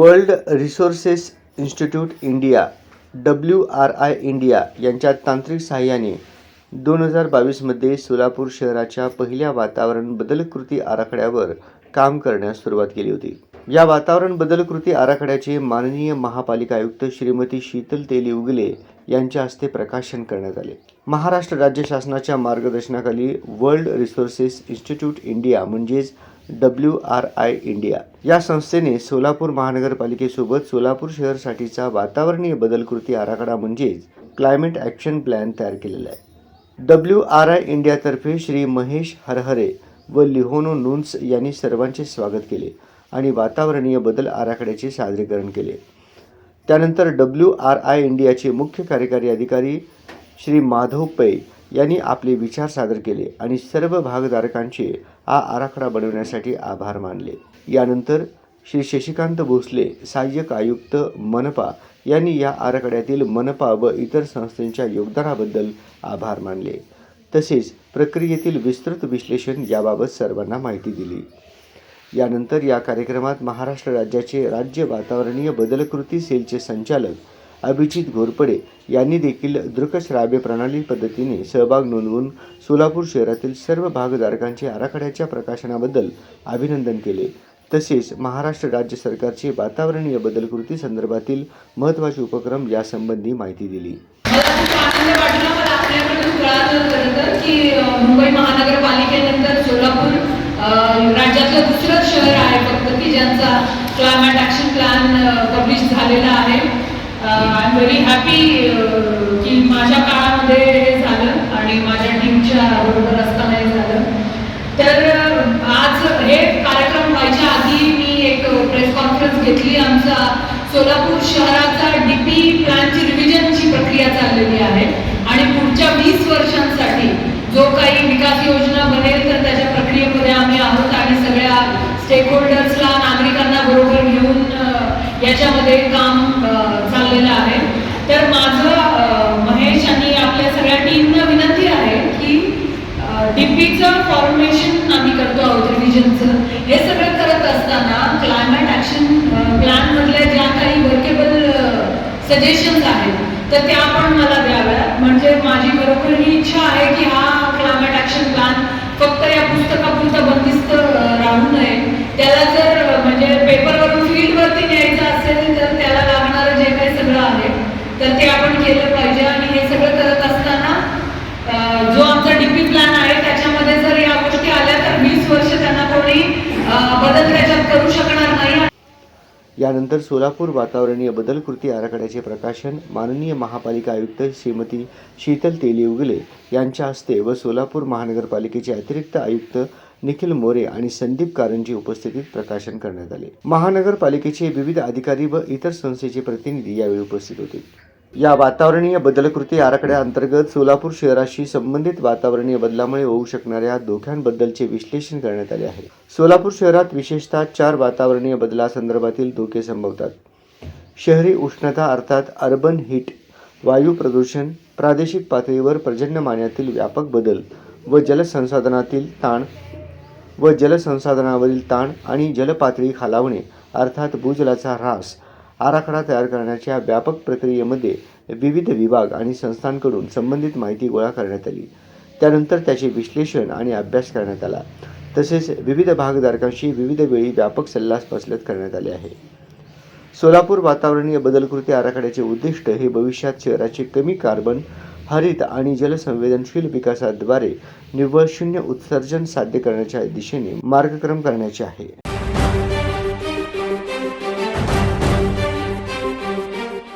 World Resources Institute India W R I India यांच्या तांत्रिक सहाय्याने दोन हजार बावीसमध्ये सोलापूर शहराच्या पहिल्या वातावरण बदल कृती आराखड्यावर काम करण्यास सुरुवात केली होती. या वातावरण बदल कृती आराखड्याचे माननीय महापालिका आयुक्त श्रीमती शीतल तेली उगले यांच्या हस्ते प्रकाशन करण्यात आले. महाराष्ट्र राज्य शासनाच्या मार्गदर्शनाखाली वर्ल्ड रिसोर्सेस इन्स्टिट्यूट इंडिया म्हणजेच डब्ल्यू आर आय इंडिया. या संस्थेने सोलापूर महानगरपालिकेसोबत सोलापूर शहरसाठीचा वातावरणीय बदल कृती आराखडा म्हणजेच क्लायमेट ॲक्शन प्लॅन तयार केलेला आहे. डब्ल्यू आर आय इंडियातर्फे श्री महेश हरहरे व लिहोनो नून्स यांनी सर्वांचे स्वागत केले आणि वातावरणीय बदल आराखड्याचे सादरीकरण केले. त्यानंतर डब्ल्यू आर आय इंडियाचे मुख्य कार्यकारी अधिकारी श्री माधव पै यांनी आपले विचार सादर केले आणि सर्व भागधारकांचे हा आराखडा बनवण्यासाठी आभार मानले. यानंतर श्री शशिकांत भोसले सहाय्यक आयुक्त मनपा यांनी या आराखड्यातील मनपा व इतर संस्थांच्या योगदानाबद्दल आभार मानले. तसेच प्रक्रियेतील विस्तृत विश्लेषण याबाबत सर्वांना माहिती दिली. यानंतर या कार्यक्रमात महाराष्ट्र राज्याचे राज्य वातावरणीय बदलकृती सेलचे संचालक अभिजित घोरपडे यांनी देखील दृकश्राव्य प्रणाली पद्धतीने सहभाग नोंदवून सोलापूर शहरातील सर्व भागधारकांचे आराखड्याच्या प्रकाशनाबद्दल अभिनंदन केले. तसेच महाराष्ट्र राज्य सरकारचे वातावरणीय बदल कृती संदर्भातील महत्त्वाचे उपक्रम यासंबंधी माहिती दिली. मुंबई महानगरपालिकेनंतर सोलापूर राज्यातलं दुसरं शहर आहे फक्त की ज्यांचा क्लायमॅट ॲक्शन प्लॅन पब्लिश झालेला आहे. आय एम व्हेरी हॅपी की माझ्या काळामध्ये हे झालं आणि माझ्या टीमच्या बरोबर असताना हे झालं. तर आज हे कार्यक्रम व्हायच्या आधी मी एक प्रेस कॉन्फरन्स घेतली. आमचा सोलापूर शहराचा डीपी प्लॅनची रिव्हिजनची प्रक्रिया चाललेली आहे. आणि पुढच्या वीस वर्षांसाठी जो काही विकास योजना बनेल तर त्याच्या प्रक्रियेमध्ये आम्ही आहोत आणि सगळ्या स्टेक होल्डर्सला नागरिकांना बरोबर घेऊन याच्यामध्ये काम अ, चाललेलं आहे तर माझं अ, महेश आणि आपल्या सगळ्या टीमनं विनंती आहे की डीपीचं फॉर्मेशन आम्ही करतो आहोत रिव्हिजनचं हे सगळं करत असताना क्लायमेट ॲक्शन प्लॅनमधल्या ज्या काही वर्केबल सजेशन्स आहेत तर त्या पण मला द्याव्या म्हणजे माझी बरोबर ही इच्छा आहे की हा क्लायमेट ॲक्शन प्लॅन फक्त या पुस्तकापुरता बंदिस्त राहू नये. त्याला जर अ, म्हणजे पेपरवरून फील्डवरती न्यायचं असेल तर त्याला लागणारं जे काही सगळं आहे तर ते आपण केलं पाहिजे आणि हे सगळं करत असताना अ, जो आमचा डीपी प्लॅन आहे त्याच्यामध्ये जर या गोष्टी आल्या तर वीस वर्ष त्यांना कोणी अ, बदल त्याच्यात करू शकणार नाही. यानंतर सोलापूर वातावरणीय बदल कृती आराखड्याचे प्रकाशन माननीय महापालिका आयुक्त श्रीमती शीतल तेली उगले यांच्या हस्ते व सोलापूर महानगरपालिकेचे अतिरिक्त आयुक्त निखिल मोरे आणि संदीप कारंजी उपस्थितीत प्रकाशन करण्यात आले. महानगरपालिकेचे विविध अधिकारी व इतर संस्थेचे प्रतिनिधी यावेळी उपस्थित होते. या वातावरणीय बदल कृती आराखड्याअंतर्गत सोलापूर शहराशी संबंधित वातावरणीय बदलामुळे होऊ शकणाऱ्या धोक्यांबद्दलचे विश्लेषण करण्यात आले आहे. सोलापूर शहरात विशेषतः चार वातावरणीय बदलासंदर्भातील धोके संभवतात. शहरी उष्णता अर्थात अर्बन हीट वायू प्रदूषण प्रादेशिक पातळीवर पर्जन्यमानातील व्यापक बदल व जलसंसाधनातील ताण व जलसंसाधनावरील ताण आणि जलपातळी खालावणे अर्थात भूजलाचा ह्रास आराखडा तयार करण्याच्या व्यापक प्रक्रियेमध्ये विविध विभाग आणि संस्थांकडून संबंधित माहिती गोळा करण्यात आली. त्यानंतर त्याचे विश्लेषण आणि अभ्यास करण्यात आला. तसेच विविध भागधारकांशी विविध वेळी व्यापक सल्लासमसलत करण्यात आले आहे. सोलापूर वातावरणीय बदलकृती आराखड्याचे उद्दिष्ट हे भविष्यात शहराचे कमी कार्बन हरित आणि जलसंवेदनशील विकासाद्वारे निव्वळ शून्य उत्सर्जन साध्य करण्याच्या दिशेने मार्गक्रम करण्याचे आहे.